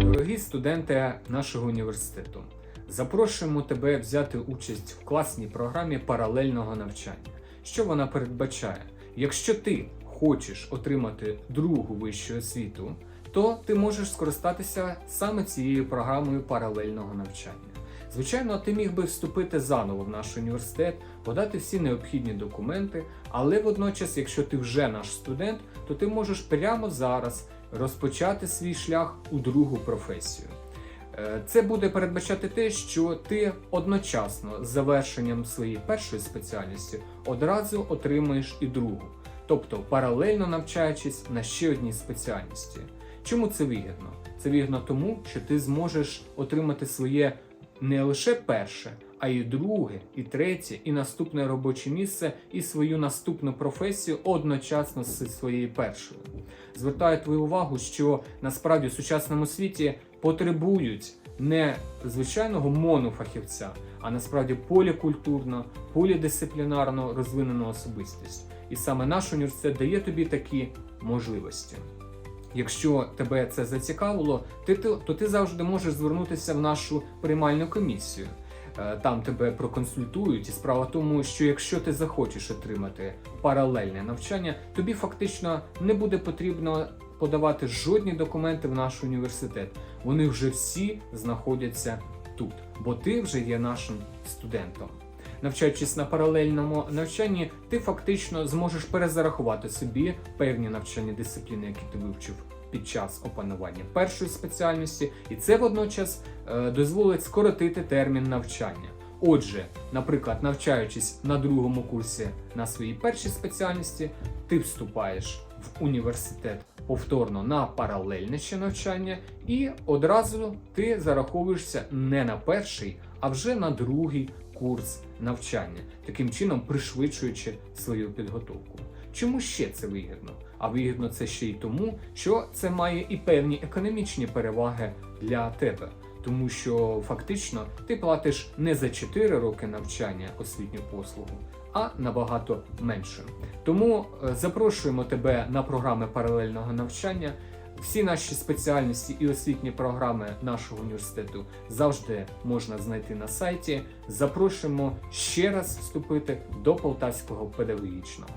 Дорогі студенти нашого університету, запрошуємо тебе взяти участь в класній програмі паралельного навчання. Що вона передбачає? Якщо ти хочеш отримати другу вищу освіту, то ти можеш скористатися саме цією програмою паралельного навчання. Звичайно, ти міг би вступити заново в наш університет, подати всі необхідні документи, але водночас, якщо ти вже наш студент, то ти можеш прямо зараз розпочати свій шлях у другу професію. Е, Це буде передбачати те, що ти одночасно з завершенням своєї першої спеціальності одразу отримаєш і другу, тобто паралельно навчаючись на ще одній спеціальності. Чому це вигідно? Це вигідно тому, що ти зможеш отримати своє не лише перше, а й друге, і третє, і наступне робоче місце, і свою наступну професію одночасно з своєю першою. Звертаю твою увагу, що насправді в сучасному світі потребують не звичайного монофахівця, а насправді полікультурно, полідисциплінарно розвинену особистість. І саме наш університет дає тобі такі можливості. Якщо тебе це зацікавило, ти, то ти завжди можеш звернутися в нашу приймальну комісію. Е, Там тебе проконсультують, і справа в тому, що якщо ти захочеш отримати паралельне навчання, тобі фактично не буде потрібно подавати жодні документи в наш університет. Вони вже всі знаходяться тут, бо ти вже є нашим студентом. Навчаючись на паралельному навчанні, ти фактично зможеш перезарахувати собі певні навчальні дисципліни, які ти вивчив під час опанування першої спеціальності, і це водночас е, дозволить скоротити термін навчання. Отже, наприклад, навчаючись на другому курсі на своїй першій спеціальності, ти вступаєш в університет повторно на паралельне ще навчання, і одразу ти зараховуєшся не на перший, а вже на другий курс навчання, таким чином пришвидшуючи свою підготовку. Чому ще це вигідно? А вигідно це ще й тому, що це має і певні економічні переваги для тебе. Тому що фактично ти платиш не за 4 роки навчання освітню послугу, а набагато менше. Тому е, запрошуємо тебе на програми паралельного навчання. Всі наші спеціальності і освітні програми нашого університету завжди можна знайти на сайті. Запрошуємо ще раз вступити до Полтавського педагогічного.